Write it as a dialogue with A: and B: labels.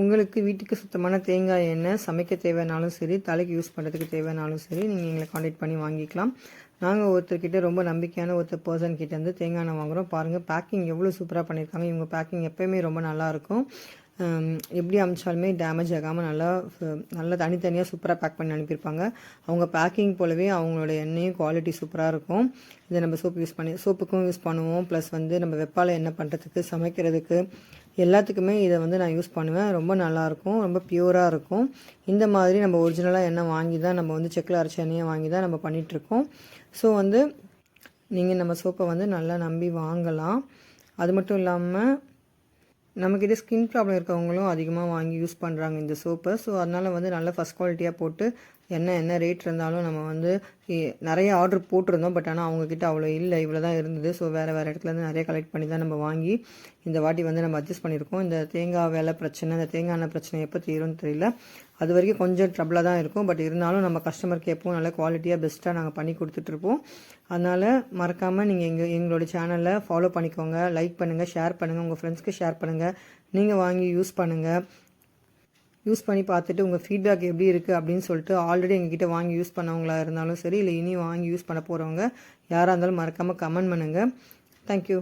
A: உங்களுக்கு வீட்டுக்கு சுத்தமான தேங்காய் எண்ணெய் சமைக்க தேவைனாலும் சரி தலைக்கு யூஸ் பண்ணுறதுக்கு தேவைனாலும் சரி நீங்கள் எங்களை காண்டாக்ட் பண்ணி வாங்கிக்கலாம். நாங்கள் ஒருத்தர்கிட்ட ரொம்ப நம்பிக்கையான ஒருத்தர் பர்சன் கிட்டேருந்து தேங்காய் எண்ணெய் வாங்குகிறோம் பாருங்கள் பேக்கிங் எவ்வளோ சூப்பராக பண்ணியிருக்காங்க இவங்க பேக்கிங் எப்போயுமே ரொம்ப நல்லாயிருக்கும் எப்படி அமிச்சாலுமே டேமேஜ் ஆகாமல் நல்லா நல்லா தனித்தனியாக சூப்பராக பேக் பண்ணி அனுப்பியிருப்பாங்க. அவங்க பேக்கிங் போலவே அவங்களோட எண்ணெயும் குவாலிட்டி சூப்பராக இருக்கும். இதை நம்ம சோப் யூஸ் பண்ணி சோப்புக்கும் யூஸ் பண்ணுவோம். ப்ளஸ் வந்து நம்ம வெப்பால எண்ணெய் பண்ணுறதுக்கு சமைக்கிறதுக்கு எல்லாத்துக்குமே இதை வந்து நான் யூஸ் பண்ணுவேன். ரொம்ப நல்லாயிருக்கும். ரொம்ப பியூராக இருக்கும் இந்த மாதிரி நம்ம ஒரிஜினலாக எண்ணெய் வாங்கி தான் நம்ம வந்து செக்கில் அரைச்ச எண்ணெயை வாங்கி தான் நம்ம பண்ணிகிட்ருக்கோம் ஸோ வந்து நீங்கள் நம்ம சோப்பை வந்து நல்லா நம்பி வாங்கலாம். அது மட்டும் இல்லாமல் நம்மக்கிட்ட ஸ்கின் ப்ராப்ளம் இருக்கவங்களும் அதிகமாக வாங்கி யூஸ் பண்ணுறாங்க இந்த சோப்பை. ஸோ அதனால் வந்து நல்லா ஃபஸ்ட் குவாலிட்டியாக போட்டு என்ன என்ன ரேட் இருந்தாலும் நம்ம வந்து நிறைய ஆர்டர் போட்டிருந்தோம். பட் ஆனால் அவங்கக்கிட்ட அவ்வளோ இல்லை. இவ்வளோ தான் இருந்தது. ஸோ வேறு வேறு இடத்துலேருந்து நிறைய கலெக்ட் பண்ணி தான் நம்ம வாங்கி இந்த வாட்டி வந்து நம்ம அட்ஜஸ்ட் பண்ணியிருக்கோம். இந்த தேங்காய் வேலை பிரச்சனை இந்த தேங்காய் எண்ணெய் பிரச்சனை எப்போ தீரும்னு தெரியல. அது வரைக்கும் கொஞ்சம் ட்ரபிளாக தான் இருக்கும். பட் இருந்தாலும் நம்ம கஸ்டமருக்கு எப்பவும் நல்ல குவாலிட்டியாக பெஸ்ட்டாக நாங்கள் பண்ணி கொடுத்துட்ருப்போம் அதனால் மறக்காமல் நீங்கள் எங்கள் எங்களோட சேனலை ஃபாலோ பண்ணிக்கோங்க. லைக் பண்ணுங்கள் ஷேர் பண்ணுங்கள் உங்கள் ஃப்ரெண்ட்ஸ்க்கு ஷேர் பண்ணுங்கள் நீங்கள் வாங்கி யூஸ் பண்ணுங்கள் யூஸ் பண்ணி பார்த்துட்டு உங்கள் ஃபீட்பேக் எப்படி இருக்குது அப்படின்னு சொல்லிட்டு ஆல்ரெடி எங்ககிட்ட வாங்கி யூஸ் பண்ணவங்களா இருந்தாலும் சரி இல்லை இனி வாங்கி யூஸ் பண்ண போகிறவங்க யாராக இருந்தாலும் மறக்காமல் கமெண்ட் பண்ணுங்கள் தேங்க்யூ